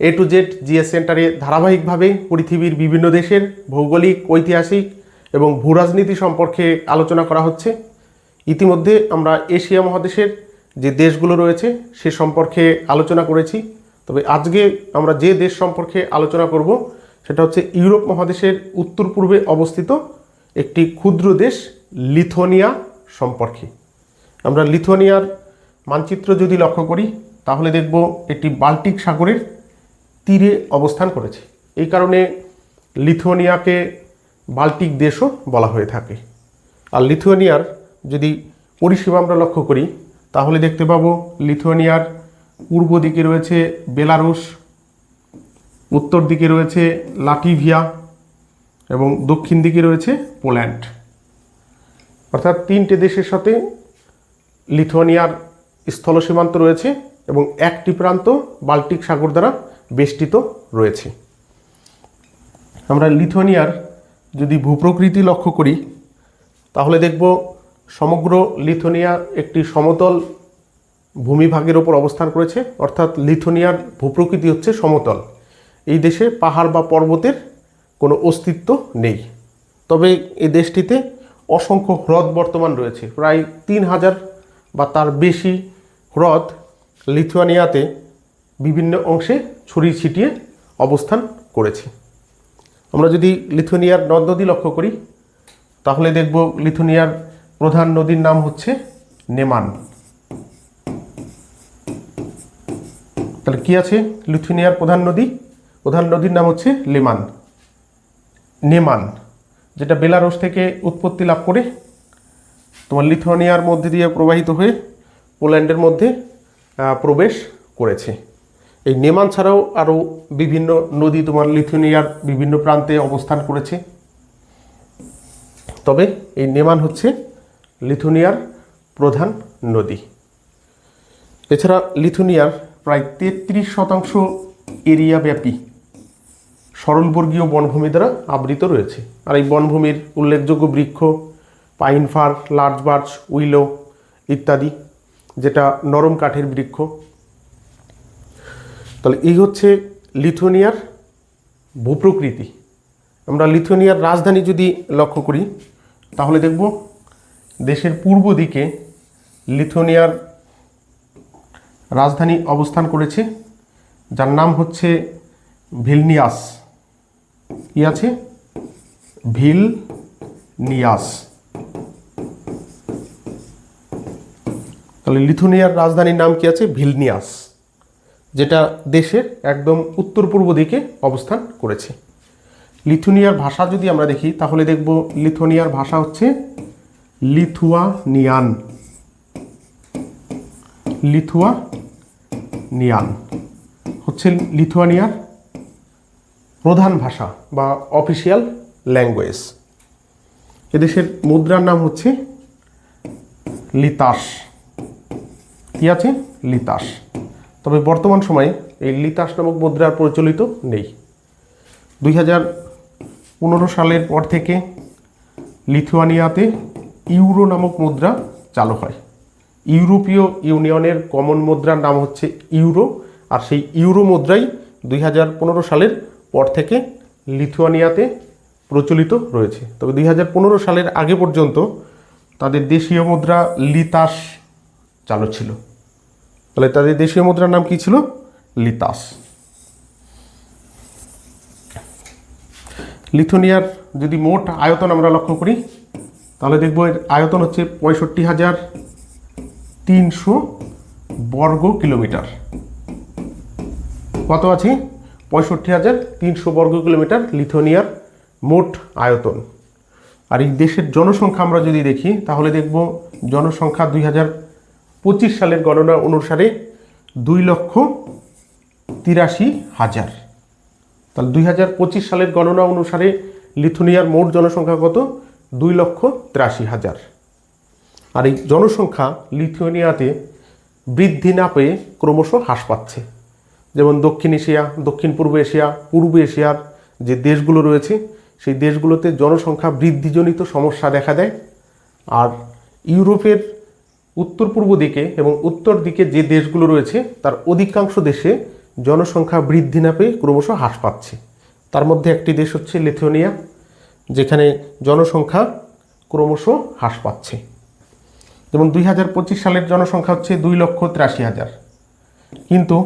A to Z GS সেন্টারে ধারাবাহিকভাবে পৃথিবীর বিভিন্ন দেশের ভৌগোলিক, ঐতিহাসিক এবং ভূরাজনীতি সম্পর্কে আলোচনা করা হচ্ছে। ইতিমধ্যে আমরা এশিয়া মহাদেশের যে দেশগুলো রয়েছে, সে সম্পর্কে আলোচনা করেছি। তবে আজকে আমরা যে দেশ সম্পর্কে আলোচনা করব, সেটা হচ্ছে ইউরোপ মহাদেশের উত্তর পূর্বে অবস্থিত একটি ক্ষুদ্র দেশ লিথোনিয়া সম্পর্কে। আমরা লিথোনিয়ার মানচিত্র যদি লক্ষ্য করি, তাহলে দেখব এটি বাল্টিক সাগরের তীরে অবস্থান করেছে। এই কারণে লিথুয়ানিয়াকে বাল্টিক দেশও বলা হয়ে থাকে। আর লিথুয়ানিয়ার যদি পরিসীমা আমরা লক্ষ্য করি, তাহলে দেখতে পাবো লিথুয়ানিয়ার পূর্ব দিকে রয়েছে বেলারুশ, উত্তর দিকে রয়েছে লাটিভিয়া, এবং দক্ষিণ দিকে রয়েছে পোল্যান্ড। অর্থাৎ তিনটে দেশের সাথে লিথুয়ানিয়ার স্থল সীমান্ত রয়েছে এবং একটি প্রান্ত বাল্টিক সাগর দ্বারা বেষ্টিত রয়েছে। আমরা লিথুয়ানিয়ার যদি ভূপ্রকৃতি লক্ষ্য করি, তাহলে দেখব সমগ্র লিথুয়ানিয়া একটি সমতল ভূমিভাগের ওপর অবস্থান করেছে, অর্থাৎ লিথুয়ানিয়ার ভূপ্রকৃতি হচ্ছে সমতল। এই দেশে পাহাড় বা পর্বতের কোনো অস্তিত্ব নেই। তবে এই দেশটিতে অসংখ্য হ্রদ বর্তমান রয়েছে। প্রায় তিন হাজার বা তার বেশি হ্রদ লিথুয়ানিয়াতে বিভিন্ন অংশে ছড়িয়ে ছিটিয়ে অবস্থান করেছে। আমরা যদি লিথুনিয়ার নদ নদী লক্ষ্য করি, তাহলে দেখব লিথুনিয়ার প্রধান নদীর নাম হচ্ছে নেমান। তাহলে কি আছে? লিথুনিয়ার প্রধান নদী? প্রধান নদীর নাম হচ্ছে লেমান নেমান, যেটা বেলারুশ থেকে উৎপত্তি লাভ করে। তোমার লিথুয়ানিয়ার মধ্যে দিয়ে প্রবাহিত হয়ে পোল্যান্ডের মধ্যে প্রবেশ করেছে। এই নেমান ছাড়াও আরও বিভিন্ন নদী তোমার লিথুনিয়ার বিভিন্ন প্রান্তে অবস্থান করেছে। তবে এই নেমান হচ্ছে লিথুনিয়ার প্রধান নদী। এছাড়া লিথুনিয়ার প্রায় তেত্রিশ শতাংশ এরিয়া ব্যাপী সরলবর্গীয় বনভূমি দ্বারা আবৃত রয়েছে। আর এই বনভূমির উল্লেখযোগ্য বৃক্ষ, pine fir, larch birch, willow ইত্যাদি, যেটা নরম কাঠের বৃক্ষ তাহলে এই হচ্ছে লিথুনিয়ার ভূপ্রকৃতি। আমরা লিথুনিয়ার রাজধানী যদি লক্ষ্য করি, তাহলে দেখব দেশের পূর্ব দিকে লিথুনিয়ার রাজধানী অবস্থান করেছে, যার নাম হচ্ছে ভিলনিয়াস। কি আছে? ভিল নিয়াস তাহলে লিথুনিয়ার রাজধানীর নাম কি আছে? ভিলনিয়াস। যেটা দেশের একদম উত্তর পূর্ব দিকে অবস্থান করেছে। লিথুনিয়ার ভাষা যদি আমরা দেখি, তাহলে দেখব লিথুনিয়ার ভাষা হচ্ছে লিথুয়ানিয়ান। লিথুয়ানিয়ান হচ্ছে লিথুয়ানিয়ার প্রধান ভাষা বা অফিসিয়াল ল্যাঙ্গুয়েজ। এদেশের মুদ্রার নাম হচ্ছে লিতাস। কি আছে? লিতাস। তবে বর্তমান সময়ে এই লিতাস নামক মুদ্রার প্রচলিত নেই। দুই হাজার পনেরো সালের পর থেকে লিথুয়ানিয়াতে ইউরো নামক মুদ্রা চালু হয়। ইউরোপীয় ইউনিয়নের কমন মুদ্রার নাম হচ্ছে ইউরো, আর সেই ইউরো মুদ্রাই দুই হাজার পনেরো সালের পর থেকে লিথুয়ানিয়াতে প্রচলিত রয়েছে। তবে দুই হাজার পনেরো সালের আগে পর্যন্ত তাদের দেশীয় মুদ্রা লিতাস চালু ছিল। তাহলে তাদের দেশীয় মুদ্রার নাম কি ছিল? লিতাস। লিথুনিয়ার যদি মোট আয়তন আমরা লক্ষ্য করি, তাহলে দেখব এর আয়তন হচ্ছে পঁয়ষট্টি হাজার তিনশো বর্গ কিলোমিটার। কত আছে? পঁয়ষট্টি হাজার তিনশো বর্গ কিলোমিটার লিথুনিয়ার মোট আয়তন। আর এই দেশের জনসংখ্যা আমরা যদি দেখি, তাহলে দেখব জনসংখ্যা দুই হাজার পঁচিশ সালের গণনা অনুসারে দুই লক্ষ তিরাশি হাজার। তাহলে দুই হাজার পঁচিশ সালের গণনা অনুসারে লিথুনিয়ার মোট জনসংখ্যা কত? দুই লক্ষ তিরাশি হাজার। আর এই জনসংখ্যা লিথুয়ানিয়াতে বৃদ্ধি না পেয়ে ক্রমশ হ্রাস পাচ্ছে। যেমন দক্ষিণ এশিয়া, দক্ষিণ পূর্ব এশিয়া, পূর্ব এশিয়ার যে দেশগুলো রয়েছে, সেই দেশগুলোতে জনসংখ্যা বৃদ্ধিজনিত সমস্যা দেখা দেয়। আর ইউরোপের উত্তর পূর্ব দিকে এবং উত্তর দিকে যে দেশগুলো রয়েছে, তার অধিকাংশ দেশে জনসংখ্যা বৃদ্ধি না পেয়ে ক্রমশ হ্রাস পাচ্ছে। তার মধ্যে একটি দেশ হচ্ছে লিথুয়ানিয়া, যেখানে জনসংখ্যা ক্রমশ হ্রাস পাচ্ছে। যেমন দুই হাজার পঁচিশ সালের জনসংখ্যা হচ্ছে দুই লক্ষ তিরাশি হাজার। কিন্তু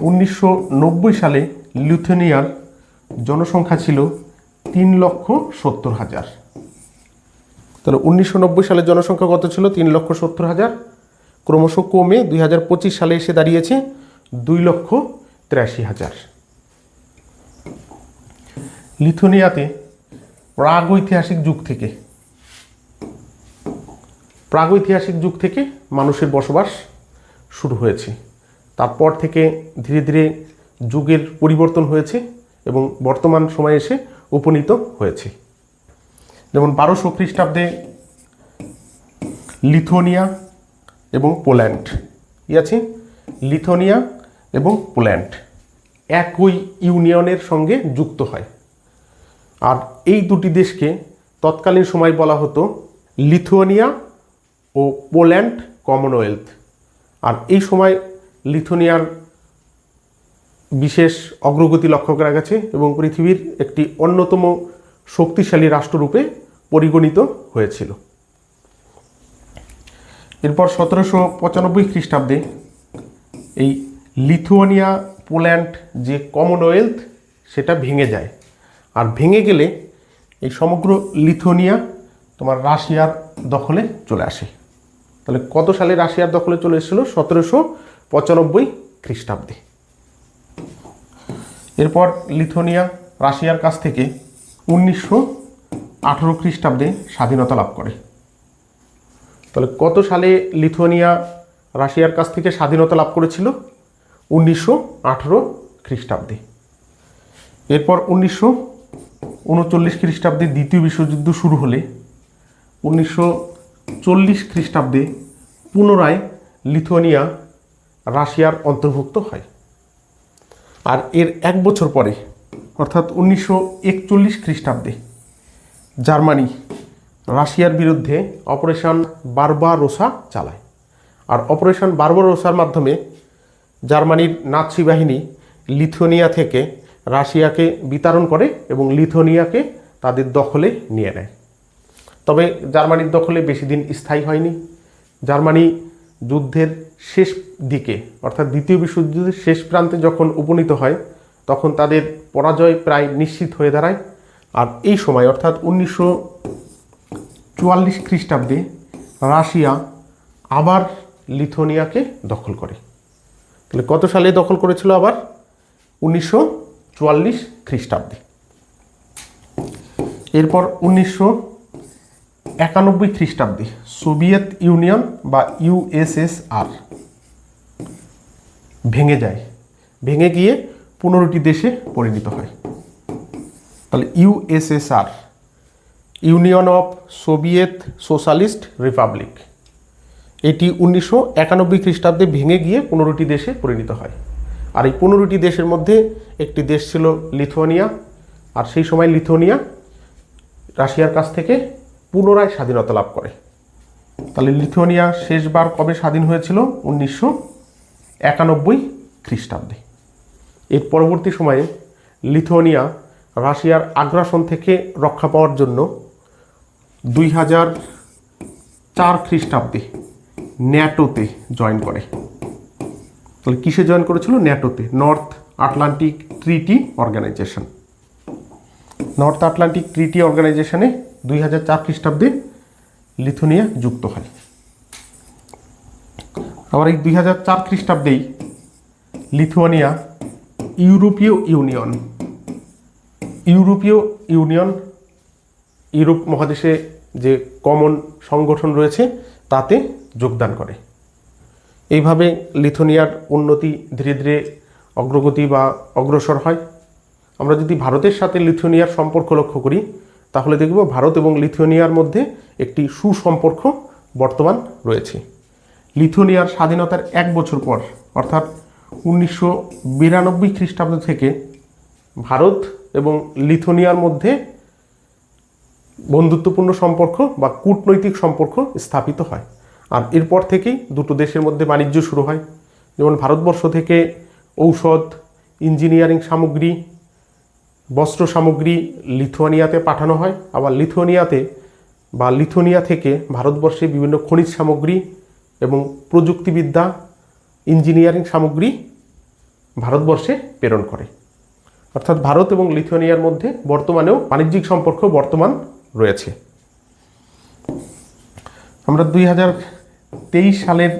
উনিশশো নব্বই সালে লিথুয়ানিয়ার জনসংখ্যা ছিল তিন লক্ষ সত্তর হাজার। তাহলে উনিশশো নব্বই সালে জনসংখ্যা কত ছিল? তিন লক্ষ সত্তর হাজার। ক্রমশ কমে দুই হাজার পঁচিশ সালে এসে দাঁড়িয়েছে দুই লক্ষ তিরাশি হাজার। লিথুনিয়াতে প্রাগৈতিহাসিক যুগ থেকে, প্রাগৈতিহাসিক যুগ থেকে মানুষের বসবাস শুরু হয়েছে। তারপর থেকে ধীরে ধীরে যুগের পরিবর্তন হয়েছে এবং বর্তমান সময়ে এসে উপনীত হয়েছে। যেমন বারোশো খ্রিস্টাব্দে লিথোনিয়া এবং পোল্যান্ড। ই আছে? লিথোনিয়া এবং পোল্যান্ড একই ইউনিয়নের সঙ্গে যুক্ত হয়। আর এই দুটি দেশকে তৎকালীন সময় বলা হতো লিথুয়ানিয়া ও পোল্যান্ড কমনওয়েলথ। আর এই সময় লিথুয়ানিয়ার বিশেষ অগ্রগতি লক্ষ্য করা গেছে এবং পৃথিবীর একটি অন্যতম শক্তিশালী রাষ্ট্ররূপে পরিগণিত হয়েছিল। এরপর সতেরোশো পঁচানব্বই খ্রিস্টাব্দে এই লিথুয়ানিয়া পোল্যান্ড যে কমনওয়েলথ, সেটা ভেঙে যায়। আর ভেঙে গেলে এই সমগ্র লিথুয়ানিয়া তোমার রাশিয়ার দখলে চলে আসে। তাহলে কত সালে রাশিয়ার দখলে চলে এসেছিল? সতেরোশো পঁচানব্বই খ্রিস্টাব্দে। এরপর লিথুয়ানিয়া রাশিয়ার কাছ থেকে উনিশশো আঠেরো খ্রিস্টাব্দে স্বাধীনতা লাভ করে। তাহলে কত সালে লিথুয়ানিয়া রাশিয়ার কাছ থেকে স্বাধীনতা লাভ করেছিল? উনিশশো আঠেরো খ্রিস্টাব্দে। এরপর উনিশশো উনচল্লিশ খ্রিস্টাব্দে দ্বিতীয় বিশ্বযুদ্ধ শুরু হলে উনিশশো চল্লিশ খ্রিস্টাব্দে পুনরায় লিথুয়ানিয়া রাশিয়ার অন্তর্ভুক্ত হয়। আর এর এক বছর পরে অর্থাৎ উনিশশো একচল্লিশ খ্রিস্টাব্দে জার্মানি রাশিয়ার বিরুদ্ধে অপারেশন বারবারোসা চালায়। আর অপারেশন বারবারোসার মাধ্যমে জার্মানির নাৎসি বাহিনী লিথুয়ানিয়া থেকে রাশিয়াকে বিতরণ করে এবং লিথুয়ানিয়াকে তাদের দখলে নিয়ে নেয়। তবে জার্মানির দখলে বেশি দিন স্থায়ী হয়নি। জার্মানি যুদ্ধের শেষ দিকে, অর্থাৎ দ্বিতীয় বিশ্বযুদ্ধের শেষ প্রান্তে যখন উপনীত হয়, তখন তাদের পরাজয় প্রায় নিশ্চিত হয়ে দাঁড়ায়। আর এই সময়, অর্থাৎ উনিশশো চুয়াল্লিশ খ্রিস্টাব্দে রাশিয়া আবার লিথোনিয়াকে দখল করে। তাহলে কত সালে দখল করেছিল আবার? উনিশশো চুয়াল্লিশ খ্রিস্টাব্দে। এরপর উনিশশো একানব্বই খ্রিস্টাব্দে সোভিয়েত ইউনিয়ন বা ইউএসএসআর ভেঙে যায়। ভেঙে গিয়ে পনেরোটি দেশে পরিণত হয়। তাহলে USSR Union of Soviet Socialist Republic, এটি উনিশশো একানব্বই খ্রিস্টাব্দে ভেঙে গিয়ে পনেরোটি দেশে পরিণত হয়। আর এই পনেরোটি দেশের মধ্যে একটি দেশ ছিল লিথুয়ানিয়া, আর সেই সময় লিথুয়ানিয়া রাশিয়ার কাছ থেকে পুনরায় স্বাধীনতা লাভ করে। তাহলে লিথুয়ানিয়া শেষবার কবে স্বাধীন হয়েছিল? উনিশশো একানব্বই খ্রিস্টাব্দে। এর পরবর্তী সময়ে লিথুয়ানিয়া, রাশিয়ার আগ্রাসন থেকে রক্ষা পাওয়ার জন্য দুই হাজার চার খ্রিস্টাব্দে ন্যাটোতে জয়েন করে। তাহলে কিসে জয়েন করেছিল? ন্যাটোতে, North Atlantic Treaty Organization. North Atlantic Treaty অর্গানাইজেশনে দুই হাজার চার খ্রিস্টাব্দে লিথুনিয়া যুক্ত হয়। আবার এই দুই হাজার চার খ্রিস্টাব্দেই লিথুয়ানিয়া ইউরোপীয় ইউনিয়ন। ইউরোপীয় ইউনিয়ন, ইউরোপ মহাদেশে যে কমন সংগঠন রয়েছে, তাতে যোগদান করে। এইভাবে লিথুনিয়ার উন্নতি ধীরে ধীরে অগ্রগতি বা অগ্রসর হয়। আমরা যদি ভারতের সাথে লিথুনিয়ার সম্পর্ক লক্ষ্য করি, তাহলে দেখব ভারত এবং লিথুয়ানিয়ার মধ্যে একটি সুসম্পর্ক বর্তমান রয়েছে। লিথুয়ানিয়ার স্বাধীনতার এক বছর পর, অর্থাৎ উনিশশো বিরানব্বই খ্রিস্টাব্দ থেকে ভারত এবং লিথুয়ানিয়ার মধ্যে বন্ধুত্বপূর্ণ সম্পর্ক বা কূটনৈতিক সম্পর্ক স্থাপিত হয়। আর এরপর থেকেই দুটো দেশের মধ্যে বাণিজ্য শুরু হয়। যেমন ভারতবর্ষ থেকে ঔষধ, ইঞ্জিনিয়ারিং সামগ্রী, বস্ত্র সামগ্রী লিথুয়ানিয়াতে পাঠানো হয়। আবার লিথুয়ানিয়াতে বা লিথুয়ানিয়া থেকে ভারতবর্ষে বিভিন্ন খনিজ সামগ্রী এবং প্রযুক্তিবিদ্যা ইঞ্জিনিয়ারিং সামগ্রী ভারতবর্ষে প্রেরণ করে। অর্থাৎ ভারত এবং লিথুয়ানিয়ার মধ্যে বর্তমানেও বাণিজ্যিক সম্পর্ক বর্তমান রয়েছে। আমরা দুই হাজার তেইশ সালের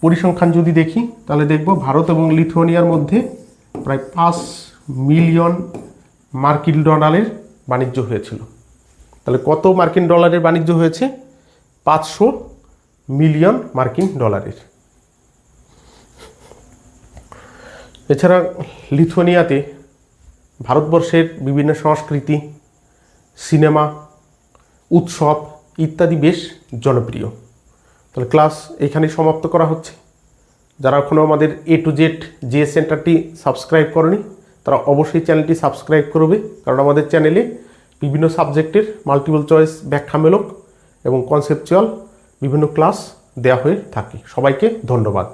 পরিসংখ্যান যদি দেখি, তাহলে দেখব ভারত এবং লিথুয়ানিয়ার মধ্যে প্রায় পাঁচ মিলিয়ন মার্কিন ডলারের বাণিজ্য হয়েছিল। তাহলে কত মার্কিন ডলারের বাণিজ্য হয়েছে? পাঁচশো মিলিয়ন মার্কিন ডলারের। এছাড়া লিথুয়ানিয়াতে ভারতবর্ষের বিভিন্ন সংস্কৃতি, সিনেমা, উৎসব ইত্যাদি বেশ জনপ্রিয়। তাহলে ক্লাস এখানেই সমাপ্ত করা হচ্ছে। যারা এখনও আমাদের এ টু জেড যে সেন্টারটি সাবস্ক্রাইব করেনি, তারা অবশ্যই চ্যানেলটি সাবস্ক্রাইব করবে, কারণ আমাদের চ্যানেলে বিভিন্ন সাবজেক্টের মাল্টিপল চয়েস ব্যাখ্যামূলক এবং কনসেপচুয়াল বিভিন্ন ক্লাস দেওয়া হয়ে থাকে। সবাইকে ধন্যবাদ।